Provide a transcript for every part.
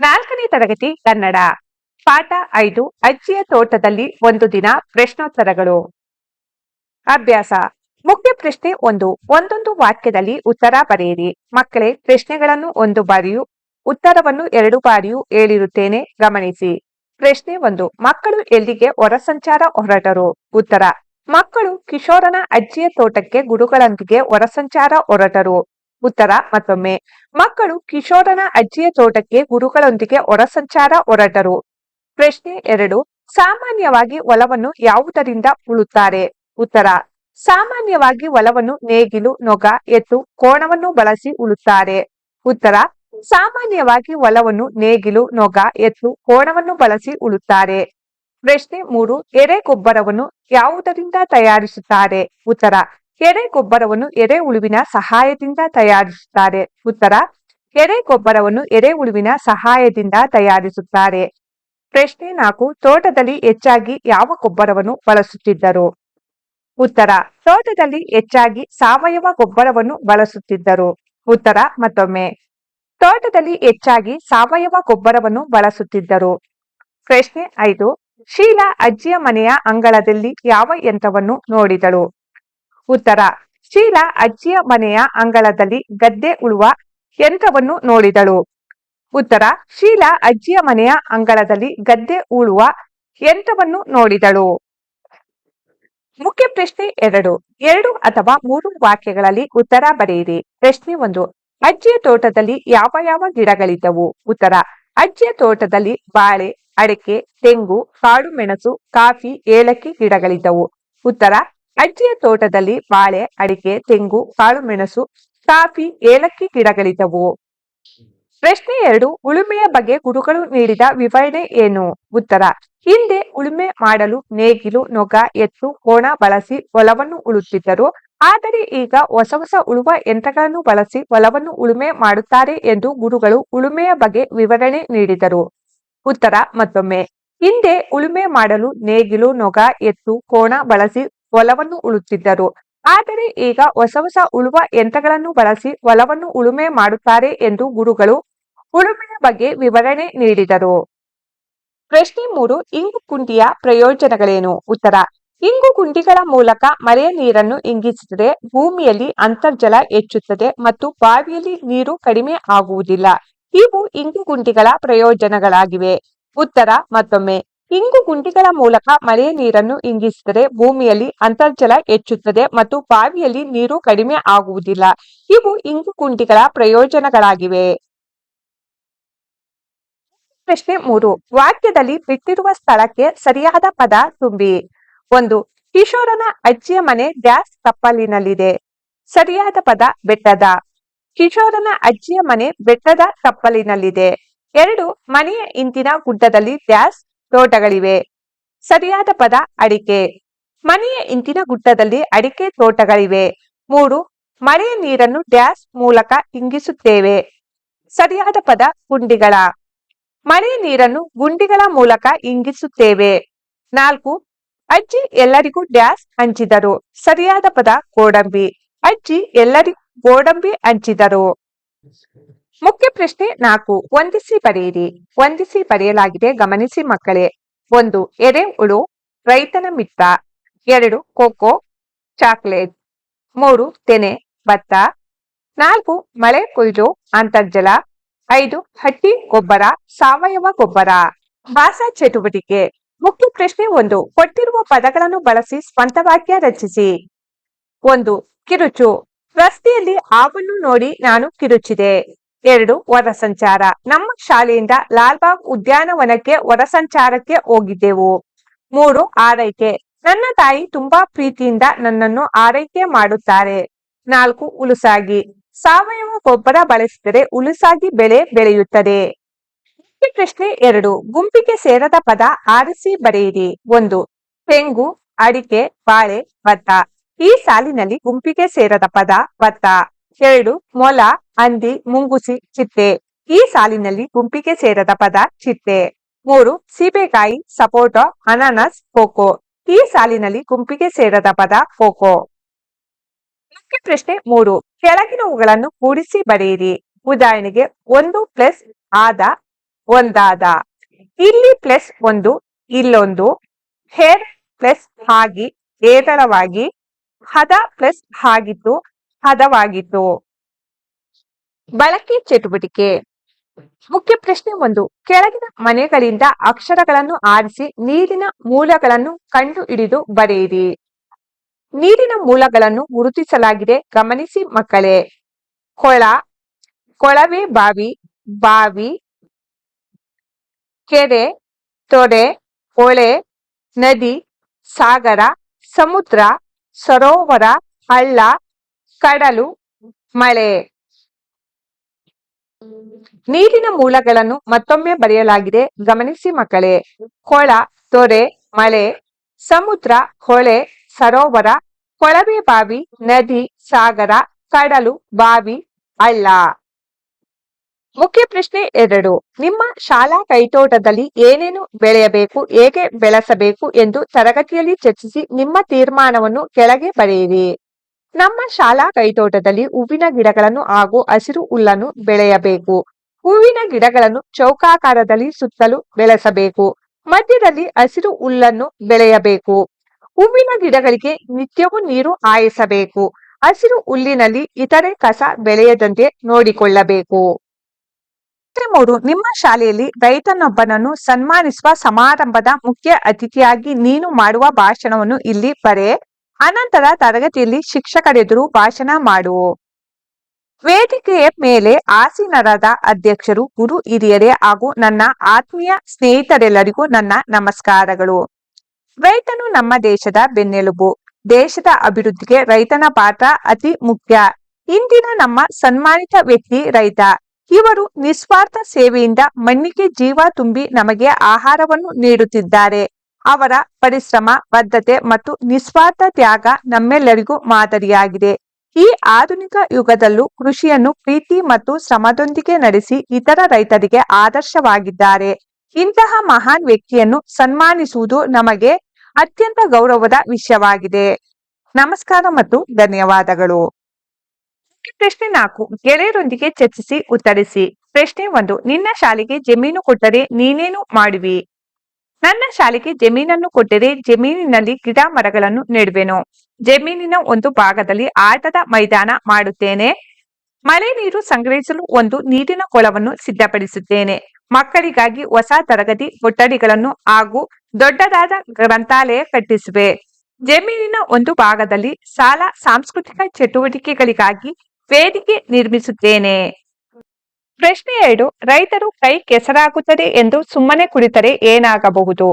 ನಾಲ್ಕನೇ ತರಗತಿ ಕನ್ನಡ. ಪಾಠ ಐದು, ಅಜ್ಜಿಯ ತೋಟದಲ್ಲಿ ಒಂದು ದಿನ ಪ್ರಶ್ನೋತ್ತರಗಳು. ಅಭ್ಯಾಸ. ಮುಖ್ಯ ಪ್ರಶ್ನೆ ಒಂದು, ಒಂದೊಂದು ವಾಕ್ಯದಲ್ಲಿ ಉತ್ತರ ಬರೆಯಿರಿ. ಮಕ್ಕಳೇ, ಪ್ರಶ್ನೆಗಳನ್ನು ಒಂದು ಬಾರಿಯೂ, ಉತ್ತರವನ್ನು ಎರಡು ಬಾರಿಯೂ ಹೇಳಿರುತ್ತೇನೆ, ಗಮನಿಸಿ. ಪ್ರಶ್ನೆ ಒಂದು, ಮಕ್ಕಳು ಎಲ್ಲಿಗೆ ಹೊರಸಂಚಾರ ಹೊರಟರು? ಉತ್ತರ, ಮಕ್ಕಳು ಕಿಶೋರನ ಅಜ್ಜಿಯ ತೋಟಕ್ಕೆ ಗುರುಗಳೊಂದಿಗೆ ಹೊರಸಂಚಾರ ಹೊರಟರು. ಉತ್ತರ ಮತ್ತೊಮ್ಮೆ. ಮಕ್ಕಳು ಕಿಶೋರನ ಅಜ್ಜಿಯ ತೋಟಕ್ಕೆ ಗುರುಗಳೊಂದಿಗೆ ಹೊರಸಂಚಾರ ಹೊರಟರು. ಪ್ರಶ್ನೆ ಎರಡು, ಸಾಮಾನ್ಯವಾಗಿ ಒಲವನ್ನು ಯಾವುದರಿಂದ ಉಳುತ್ತಾರೆ? ಉತ್ತರ, ಸಾಮಾನ್ಯವಾಗಿ ಹೊಲವನ್ನು ನೇಗಿಲು, ನೊಗ, ಎತ್ತು, ಕೋಣವನ್ನು ಬಳಸಿ ಉಳುತ್ತಾರೆ. ಉತ್ತರ, ಸಾಮಾನ್ಯವಾಗಿ ಒಲವನ್ನು ನೇಗಿಲು, ನೊಗ, ಎತ್ತು, ಕೋಣವನ್ನು ಬಳಸಿ ಉಳುತ್ತಾರೆ. ಪ್ರಶ್ನೆ ಮೂರು, ಎರೆ ಗೊಬ್ಬರವನ್ನು ಯಾವುದರಿಂದ ತಯಾರಿಸುತ್ತಾರೆ? ಉತ್ತರ ಎರೆ ಗೊಬ್ಬರವನ್ನು ಎರೆ ಉಳುವಿನ ಸಹಾಯದಿಂದ ತಯಾರಿಸುತ್ತಾರೆ. ಉತ್ತರ ಎರೆ ಗೊಬ್ಬರವನ್ನು ಎರೆ ಉಳುವಿನ ಸಹಾಯದಿಂದ ತಯಾರಿಸುತ್ತಾರೆ. ಪ್ರಶ್ನೆ ನಾಲ್ಕು, ತೋಟದಲ್ಲಿ ಹೆಚ್ಚಾಗಿ ಯಾವ ಗೊಬ್ಬರವನ್ನು ಬಳಸುತ್ತಿದ್ದರು? ಉತ್ತರ, ತೋಟದಲ್ಲಿ ಹೆಚ್ಚಾಗಿ ಸಾವಯವ ಗೊಬ್ಬರವನ್ನು ಬಳಸುತ್ತಿದ್ದರು. ಉತ್ತರ, ಮತ್ತೊಮ್ಮೆ, ತೋಟದಲ್ಲಿ ಹೆಚ್ಚಾಗಿ ಸಾವಯವ ಗೊಬ್ಬರವನ್ನು ಬಳಸುತ್ತಿದ್ದರು. ಪ್ರಶ್ನೆ ಐದು, ಶೀಲಾ ಅಜ್ಜಿಯ ಮನೆಯ ಅಂಗಳದಲ್ಲಿ ಯಾವ ಯಂತ್ರವನ್ನು ನೋಡಿದಳು? ಉತ್ತರ. ಶೀಲಾ ಅಜ್ಜಿಯ ಮನೆಯ ಅಂಗಳದಲ್ಲಿ ಗದ್ದೆ ಉಳುವ ಯಂತ್ರವನ್ನು ನೋಡಿದಳು. ಉತ್ತರ. ಶೀಲಾ ಅಜ್ಜಿಯ ಮನೆಯ ಅಂಗಳದಲ್ಲಿ ಗದ್ದೆ ಉಳುವ ಯಂತ್ರವನ್ನು ನೋಡಿದಳು. ಮುಖ್ಯ ಪ್ರಶ್ನೆ ಎರಡು. ಎರಡು ಅಥವಾ ಮೂರು ವಾಕ್ಯಗಳಲ್ಲಿ ಉತ್ತರ ಬರೆಯಿರಿ. ಪ್ರಶ್ನೆ ಒಂದು. ಅಜ್ಜಿಯ ತೋಟದಲ್ಲಿ ಯಾವ ಯಾವ ಗಿಡಗಳಿದ್ದವು? ಉತ್ತರ. ಅಜ್ಜಿಯ ತೋಟದಲ್ಲಿ ಬಾಳೆ, ಅಡಿಕೆ, ತೆಂಗು, ಕಾಡು ಮೆಣಸು, ಕಾಫಿ, ಏಲಕ್ಕಿ ಗಿಡಗಳಿದ್ದವು. ಉತ್ತರ. ಅಜ್ಜಿಯ ತೋಟದಲ್ಲಿ ಬಾಳೆ, ಅಡಿಕೆ, ತೆಂಗು, ಕಾಳು, ಮೆಣಸು ಕಾಫಿ ಏಲಕ್ಕಿ ಗಿಡಗಳಿದ್ದವು. ಪ್ರಶ್ನೆ ಎರಡು, ಉಳುಮೆಯ ಬಗ್ಗೆ ಗುರುಗಳು ನೀಡಿದ ವಿವರಣೆ ಏನು? ಉತ್ತರ, ಹಿಂದೆ ಉಳುಮೆ ಮಾಡಲು ನೇಗಿಲು, ನೊಗ, ಎತ್ತು, ಕೋಣ ಬಳಸಿ ಹೊಲವನ್ನು ಉಳುತ್ತಿದ್ದರು. ಆದರೆ ಈಗ ಹೊಸ ಹೊಸ ಉಳುವ ಯಂತ್ರಗಳನ್ನು ಬಳಸಿ ಹೊಲವನ್ನು ಉಳುಮೆ ಮಾಡುತ್ತಾರೆ ಎಂದು ಗುರುಗಳು ಉಳುಮೆಯ ಬಗ್ಗೆ ವಿವರಣೆ ನೀಡಿದರು. ಉತ್ತರ, ಮತ್ತೊಮ್ಮೆ, ಹಿಂದೆ ಉಳುಮೆ ಮಾಡಲು ನೇಗಿಲು, ನೊಗ, ಎತ್ತು, ಕೋಣ ಬಳಸಿ ಹೊಲವನ್ನು ಉಳುತ್ತಿದ್ದರು. ಆದರೆ ಈಗ ಹೊಸ ಹೊಸ ಉಳುವ ಯಂತ್ರಗಳನ್ನು ಬಳಸಿ ಹೊಲವನ್ನು ಉಳುಮೆ ಮಾಡುತ್ತಾರೆ ಎಂದು ಗುರುಗಳು ಉಳುಮೆಯ ಬಗ್ಗೆ ವಿವರಣೆ ನೀಡಿದರು. ಪ್ರಶ್ನೆ ಮೂರು, ಇಂಗು ಕುಂಡಿಯ ಪ್ರಯೋಜನಗಳೇನು? ಉತ್ತರ, ಇಂಗು ಗುಂಡಿಗಳ ಮೂಲಕ ಮಳೆಯ ನೀರನ್ನು ಇಂಗಿಸಿದರೆ ಭೂಮಿಯಲ್ಲಿ ಅಂತರ್ಜಲ ಹೆಚ್ಚುತ್ತದೆ ಮತ್ತು ಬಾವಿಯಲ್ಲಿ ನೀರು ಕಡಿಮೆ ಆಗುವುದಿಲ್ಲ. ಇವು ಇಂಗು ಗುಂಡಿಗಳ ಪ್ರಯೋಜನಗಳಾಗಿವೆ. ಉತ್ತರ, ಮತ್ತೊಮ್ಮೆ ಇಂಗು ಗುಂಡಿಗಳ ಮೂಲಕ ಮಳೆಯ ನೀರನ್ನು ಇಂಗಿಸಿದರೆ ಭೂಮಿಯಲ್ಲಿ ಅಂತರ್ಜಲ ಹೆಚ್ಚುತ್ತದೆ ಮತ್ತು ಬಾವಿಯಲ್ಲಿ ನೀರು ಕಡಿಮೆ ಆಗುವುದಿಲ್ಲ. ಇವು ಇಂಗು ಗುಂಡಿಗಳ ಪ್ರಯೋಜನಗಳಾಗಿವೆ. ಪ್ರಶ್ನೆ ಮೂರು. ವಾಕ್ಯದಲ್ಲಿ ಬಿಟ್ಟಿರುವ ಸ್ಥಳಕ್ಕೆ ಸರಿಯಾದ ಪದ ತುಂಬಿ. ಒಂದು. ಕಿಶೋರನ ಅಜ್ಜಿಯ ಮನೆ ಡ್ಯಾಸ್ ತಪ್ಪಲಿನಲ್ಲಿದೆ ಸರಿಯಾದ ಪದ ಬೆಟ್ಟದ. ಕಿಶೋರನ ಅಜ್ಜಿಯ ಮನೆ ಬೆಟ್ಟದ ತಪ್ಪಲಿನಲ್ಲಿದೆ ಎರಡು. ಮನೆಯ ಇಂದಿನ ಗುಡ್ಡದಲ್ಲಿ ಡ್ಯಾಸ್ ತೋಟಗಳಿವೆ. ಸರಿಯಾದ ಪದ ಅಡಿಕೆ. ಮನೆಯ ಇಂತಿನ ಗುಡ್ಡದಲ್ಲಿ ಅಡಿಕೆ ತೋಟಗಳಿವೆ. ಮೂರು ಮಳೆಯ ನೀರನ್ನು ಡ್ಯಾಸ್ ಮೂಲಕ ಇಂಗಿಸುತ್ತೇವೆ. ಸರಿಯಾದ ಪದ ಗುಂಡಿಗಳ. ಮಳೆಯ ನೀರನ್ನು ಗುಂಡಿಗಳ ಮೂಲಕ ಇಂಗಿಸುತ್ತೇವೆ. ನಾಲ್ಕು, ಅಜ್ಜಿ ಎಲ್ಲರಿಗೂ ಡ್ಯಾಸ್ ಹಂಚಿದರು. ಸರಿಯಾದ ಪದ ಗೋಡಂಬಿ. ಅಜ್ಜಿ ಎಲ್ಲರಿಗೂ ಗೋಡಂಬಿ ಹಂಚಿದರು. ಮುಖ್ಯ ಪ್ರಶ್ನೆ ನಾಲ್ಕು. ವಂದಿಸಿ ಬರೆಯಿರಿ. ವಂದಿಸಿ ಬರೆಯಲಾಗಿದೆ. ಗಮನಿಸಿ ಮಕ್ಕಳೇ. ಒಂದು ಎರೆಹುಳು ರೈತನ ಮಿತ್ರ ಎರಡು, ಕೋಕೋ, ಚಾಕ್ಲೇಟ್. ಮೂರು, ತೆನೆ, ಭತ್ತ. ನಾಲ್ಕು, ಮಳೆ, ಕೊಯ್ಲು, ಅಂತರ್ಜಲ. ಐದು, ಹಟ್ಟಿ, ಗೊಬ್ಬರ, ಸಾವಯವ ಗೊಬ್ಬರ. ಭಾಸ ಚಟುವಟಿಕೆ. ಮುಖ್ಯ ಪ್ರಶ್ನೆ ಒಂದು, ಕೊಟ್ಟಿರುವ ಪದಗಳನ್ನು ಬಳಸಿ ಸ್ವಂತ ವಾಕ್ಯ ರಚಿಸಿ. ಒಂದು, ಕಿರುಚು. ರಸ್ತೆಯಲ್ಲಿ ಹಾವನ್ನು ನೋಡಿ ನಾನು ಕಿರುಚಿದೆ. ಎರಡು ಹೊರ ಸಂಚಾರ. ನಮ್ಮ ಶಾಲೆಯಿಂದ ಲಾಲ್ಬಾಗ್ ಉದ್ಯಾನವನಕ್ಕೆ ಹೊರ ಸಂಚಾರಕ್ಕೆ ಹೋಗಿದ್ದೆವು. ಮೂರು, ಆರೈಕೆ. ನನ್ನ ತಾಯಿ ತುಂಬಾ ಪ್ರೀತಿಯಿಂದ ನನ್ನನ್ನು ಆರೈಕೆ ಮಾಡುತ್ತಾರೆ. ನಾಲ್ಕು, ಉಲುಸಾಗಿ. ಸಾವಯವ ಗೊಬ್ಬರ ಬಳಸಿದರೆ ಉಲುಸಾಗಿ ಬೆಳೆ ಬೆಳೆಯುತ್ತದೆ. ಪ್ರಶ್ನೆ ಎರಡು. ಗುಂಪಿಗೆ ಸೇರದ ಪದ ಆರಿಸಿ ಬರೆಯಿರಿ. ಒಂದು, ತೆಂಗು, ಅಡಿಕೆ, ಬಾಳೆ, ಭತ್ತ. ಈ ಸಾಲಿನಲ್ಲಿ ಗುಂಪಿಗೆ ಸೇರದ ಪದ ಭತ್ತ. ಎರಡು, ಮೊಲ, ಹಂದಿ, ಮುಂಗುಸಿ, ಚಿತ್ತೆ. ಈ ಸಾಲಿನಲ್ಲಿ ಗುಂಪಿಗೆ ಸೇರದ ಪದ ಚಿತ್ತೆ. ಮೂರು, ಸೀಬೆಕಾಯಿ, ಸಪೋಟ, ಅನಾನಸ್, ಕೋಕೋ. ಈ ಸಾಲಿನಲ್ಲಿ ಗುಂಪಿಗೆ ಸೇರದ ಪದ ಕೋಕೋ. ಮುಖ್ಯ ಪ್ರಶ್ನೆ ಮೂರು ಕೆಳಗಿನವುಗಳನ್ನು ಕೂಡಿಸಿ ಬರೆಯಿರಿ. ಉದಾಹರಣೆಗೆ ಒಂದು ಪ್ಲಸ್ ಆದ ಒಂದಾದ. ಇಲ್ಲಿ ಪ್ಲಸ್ ಒಂದು, ಇಲ್ಲೊಂದು. ಹೇರ್ ಪ್ಲಸ್ ಹಾಗಿ ಏರಳವಾಗಿ ಹದ ಪ್ಲಸ್ ಆಗಿತ್ತು ಹದವಾಗಿತ್ತು. ಬಳಕೆ ಚಟುವಟಿಕೆ. ಮುಖ್ಯ ಪ್ರಶ್ನೆ ಒಂದು. ಕೆಳಗಿನ ಮನೆಗಳಿಂದ ಅಕ್ಷರಗಳನ್ನು ಆರಿಸಿ ನೀರಿನ ಮೂಲಗಳನ್ನು ಕಂಡು ಹಿಡಿದು ಬರೆಯಿರಿ. ನೀರಿನ ಮೂಲಗಳನ್ನು ಗುರುತಿಸಲಾಗಿದೆ. ಗಮನಿಸಿ ಮಕ್ಕಳೇ. ಕೊಳ, ಕೊಳವೆ ಬಾವಿ ಬಾವಿ, ಕೆರೆ ತೊರೆ ಹೊಳೆ, ನದಿ, ಸಾಗರ, ಸಮುದ್ರ, ಸರೋವರ, ಹಳ್ಳ ಕಡಲು, ಮಳೆ. ನೀರಿನ ಮೂಲಗಳನ್ನು ಮತ್ತೊಮ್ಮೆ ಬರೆಯಲಾಗಿದೆ. ಗಮನಿಸಿ ಮಕ್ಕಳೇ. ಕೊಳ, ತೊರೆ, ಮಳೆ. ಸಮುದ್ರ, ಹೊಳೆ, ಸರೋವರ, ಕೊಳವೆ ಬಾವಿ, ನದಿ, ಸಾಗರ, ಕಡಲು, ಬಾವಿ, ಅಲ್ಲ. ಮುಖ್ಯ ಪ್ರಶ್ನೆ ಎರಡು. ನಿಮ್ಮ ಶಾಲಾ ಕೈತೋಟದಲ್ಲಿ ಏನೇನು ಬೆಳೆಯಬೇಕು, ಹೇಗೆ ಬೆಳೆಸಬೇಕು ಎಂದು ತರಗತಿಯಲ್ಲಿ ಚರ್ಚಿಸಿ ನಿಮ್ಮ ತೀರ್ಮಾನವನ್ನು ಕೆಳಗೆ ಬರೆಯಿರಿ. ನಮ್ಮ ಶಾಲಾ ಕೈತೋಟದಲ್ಲಿ ಹೂವಿನ ಗಿಡಗಳನ್ನು ಹಾಗೂ ಹಸಿರು ಹುಲ್ಲನ್ನು ಬೆಳೆಯಬೇಕು. ಹೂವಿನ ಗಿಡಗಳನ್ನು ಚೌಕಾಕಾರದಲ್ಲಿ ಸುತ್ತಲೂ ಬೆಳೆಸಬೇಕು. ಮಧ್ಯದಲ್ಲಿ ಹಸಿರು ಹುಲ್ಲನ್ನು ಬೆಳೆಯಬೇಕು. ಹೂವಿನ ಗಿಡಗಳಿಗೆ ನಿತ್ಯವೂ ನೀರು ಹಾಯಿಸಬೇಕು. ಹಸಿರು ಹುಲ್ಲಿನಲ್ಲಿ ಇತರೆ ಕಸ ಬೆಳೆಯದಂತೆ ನೋಡಿಕೊಳ್ಳಬೇಕು. ಮೂರು, ನಿಮ್ಮ ಶಾಲೆಯಲ್ಲಿ ರೈತನೊಬ್ಬನನ್ನು ಸನ್ಮಾನಿಸುವ ಸಮಾರಂಭದ ಮುಖ್ಯ ಅತಿಥಿಯಾಗಿ ನೀನು ಮಾಡುವ ಭಾಷಣವನ್ನು ಇಲ್ಲಿ ಬರೆ. ಅನಂತರ ತರಗತಿಯಲ್ಲಿ ಶಿಕ್ಷಕರೆದುರು ಭಾಷಣ ಮಾಡು ವೇದಿಕೆಯ ಮೇಲೆ ಆಸೀನರಾದ ಅಧ್ಯಕ್ಷರು, ಗುರು ಹಿರಿಯರೇ ಹಾಗೂ ನನ್ನ ಆತ್ಮೀಯ ಸ್ನೇಹಿತರೆಲ್ಲರಿಗೂ ನನ್ನ ನಮಸ್ಕಾರಗಳು. ರೈತನು ನಮ್ಮ ದೇಶದ ಬೆನ್ನೆಲುಬು, ದೇಶದ ಅಭಿವೃದ್ಧಿಗೆ ರೈತನ ಪಾತ್ರ ಅತಿ ಮುಖ್ಯ. ಇಂದಿನ ನಮ್ಮ ಸನ್ಮಾನಿತ ವ್ಯಕ್ತಿ ರೈತ. ಇವರು ನಿಸ್ವಾರ್ಥ ಸೇವೆಯಿಂದ ಮಣ್ಣಿಗೆ ಜೀವ ತುಂಬಿ ನಮಗೆ ಆಹಾರವನ್ನು ನೀಡುತ್ತಿದ್ದಾರೆ. ಅವರ ಪರಿಶ್ರಮ, ಬದ್ಧತೆ ಮತ್ತು ನಿಸ್ವಾರ್ಥ ತ್ಯಾಗ ನಮ್ಮೆಲ್ಲರಿಗೂ ಮಾದರಿಯಾಗಿದೆ. ಈ ಆಧುನಿಕ ಯುಗದಲ್ಲೂ ಕೃಷಿಯನ್ನು ಪ್ರೀತಿ ಮತ್ತು ಶ್ರಮದೊಂದಿಗೆ ನಡೆಸಿ ಇತರ ರೈತರಿಗೆ ಆದರ್ಶವಾಗಿದ್ದಾರೆ. ಇಂತಹ ಮಹಾನ್ ವ್ಯಕ್ತಿಯನ್ನು ಸನ್ಮಾನಿಸುವುದು ನಮಗೆ ಅತ್ಯಂತ ಗೌರವದ ವಿಷಯವಾಗಿದೆ. ನಮಸ್ಕಾರ ಮತ್ತು ಧನ್ಯವಾದಗಳು. ಪ್ರಶ್ನೆ ನಾಲ್ಕು. ಗೆಳೆಯರೊಂದಿಗೆ ಚರ್ಚಿಸಿ, ಉತ್ತರಿಸಿ. ಪ್ರಶ್ನೆ ಒಂದು. ನಿನ್ನ ಶಾಲೆಗೆ ಜಮೀನು ಕೊಟ್ಟರೆ ನೀನೇನು ಮಾಡುವಿ? ನನ್ನ ಶಾಲೆಗೆ ಜಮೀನನ್ನು ಕೊಟ್ಟರೆ ಜಮೀನಿನಲ್ಲಿ ಗಿಡ ಮರಗಳನ್ನು ನೆಡುವೆನು. ಜಮೀನಿನ ಒಂದು ಭಾಗದಲ್ಲಿ ಆಟದ ಮೈದಾನ ಮಾಡುತ್ತೇನೆ. ಮಳೆ ನೀರು ಸಂಗ್ರಹಿಸಲು ಒಂದು ನೀರಿನ ಕೊಳವನ್ನು ಸಿದ್ಧಪಡಿಸುತ್ತೇನೆ. ಮಕ್ಕಳಿಗಾಗಿ ಹೊಸ ತರಗತಿ ಕೊಠಡಿಗಳನ್ನು ಹಾಗೂ ದೊಡ್ಡದಾದ ಗ್ರಂಥಾಲಯ ಕಟ್ಟಿಸುವೆ. ಜಮೀನಿನ ಒಂದು ಭಾಗದಲ್ಲಿ ಸಾಲ ಸಾಂಸ್ಕೃತಿಕ ಚಟುವಟಿಕೆಗಳಿಗಾಗಿ ವೇದಿಕೆ ನಿರ್ಮಿಸುತ್ತೇನೆ. ಪ್ರಶ್ನೆ ಎರಡು, ರೈತರು ಕೈ ಕೆಸರಾಗುತ್ತದೆ ಎಂದು ಸುಮ್ಮನೆ ಕುಳಿತರೆ ಏನಾಗಬಹುದು?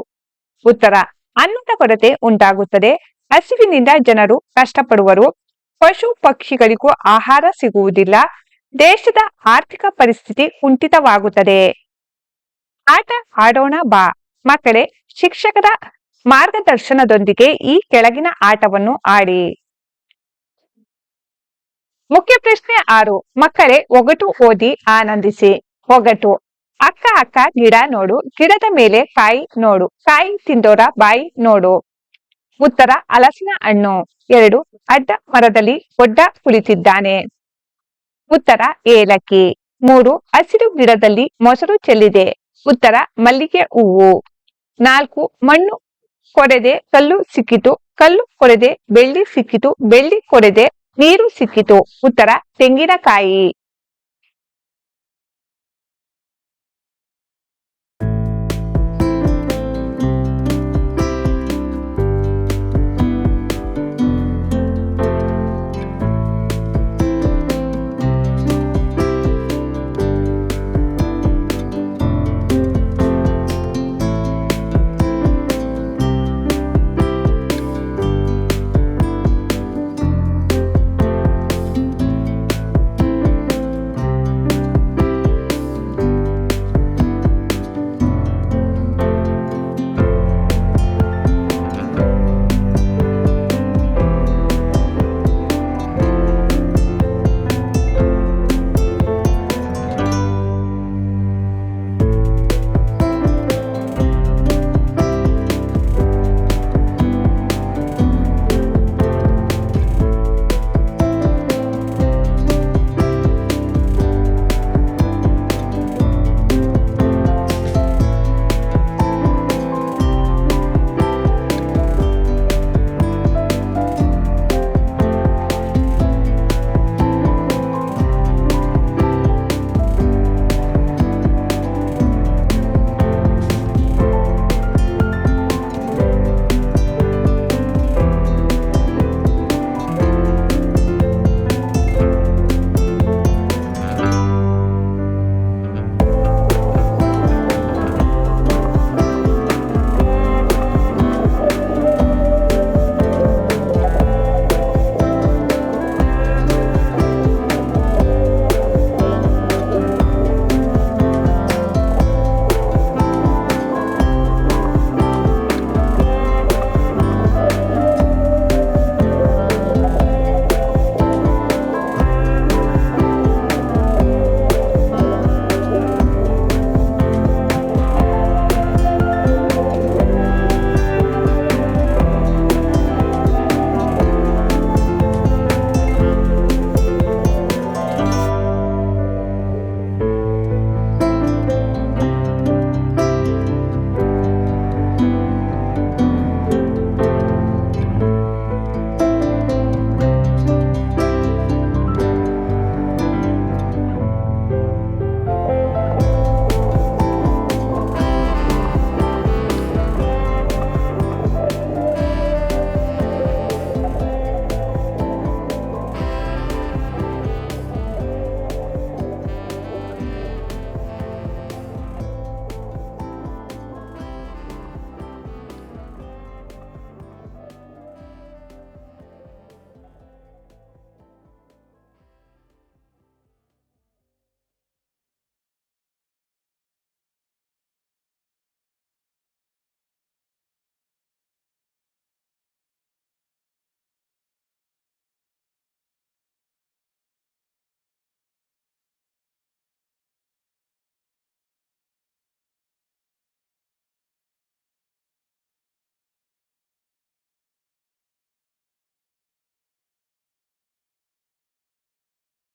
ಉತ್ತರ, ಅನ್ನದ ಕೊರತೆ ಉಂಟಾಗುತ್ತದೆ. ಹಸಿವಿನಿಂದ ಜನರು ಕಷ್ಟಪಡುವರು. ಪಶು ಪಕ್ಷಿಗಳಿಗೂ ಆಹಾರ ಸಿಗುವುದಿಲ್ಲ. ದೇಶದ ಆರ್ಥಿಕ ಪರಿಸ್ಥಿತಿ ಕುಂಠಿತವಾಗುತ್ತದೆ. ಆಟ ಆಡೋಣ ಬಾ. ಮಕ್ಕಳೇ, ಶಿಕ್ಷಕರ ಮಾರ್ಗದರ್ಶನದೊಂದಿಗೆ ಈ ಕೆಳಗಿನ ಆಟವನ್ನು ಆಡಿ. ಮುಖ್ಯ ಪ್ರಶ್ನೆ ಆರು. ಮಕ್ಕಳೇ ಒಗಟು ಓದಿ ಆನಂದಿಸಿ. ಒಗಟು. ಅಕ್ಕ ಅಕ್ಕ, ಗಿಡ ನೋಡು. ಗಿಡದ ಮೇಲೆ ಕಾಯಿ ನೋಡು. ಕಾಯಿ ತಿಂದೋರ ಬಾಯಿ ನೋಡು. ಉತ್ತರ ಹಲಸಿನ ಹಣ್ಣು. ಎರಡು. ಅಡ್ಡ ಮರದಲ್ಲಿ ಒಡ್ಡ ಕುಳಿತಿದ್ದಾನೆ. ಉತ್ತರ, ಏಲಕ್ಕಿ. ಮೂರು. ಹಸಿರು ಗಿಡದಲ್ಲಿ ಮೊಸರು ಚೆಲ್ಲಿದೆ. ಉತ್ತರ, ಮಲ್ಲಿಗೆ ಹೂವು. ನಾಲ್ಕು. ಮಣ್ಣು ಕೊರೆದೆ ಕಲ್ಲು ಸಿಕ್ಕಿತು. ಕಲ್ಲು ಕೊರೆದೆ ಬೆಳ್ಳಿ ಸಿಕ್ಕಿತು. ಬೆಳ್ಳಿ ಕೊರೆದೆ ನೀರು ಸಿಕ್ಕಿತು. ಉತ್ತರ ತೆಂಗಿನಕಾಯಿ.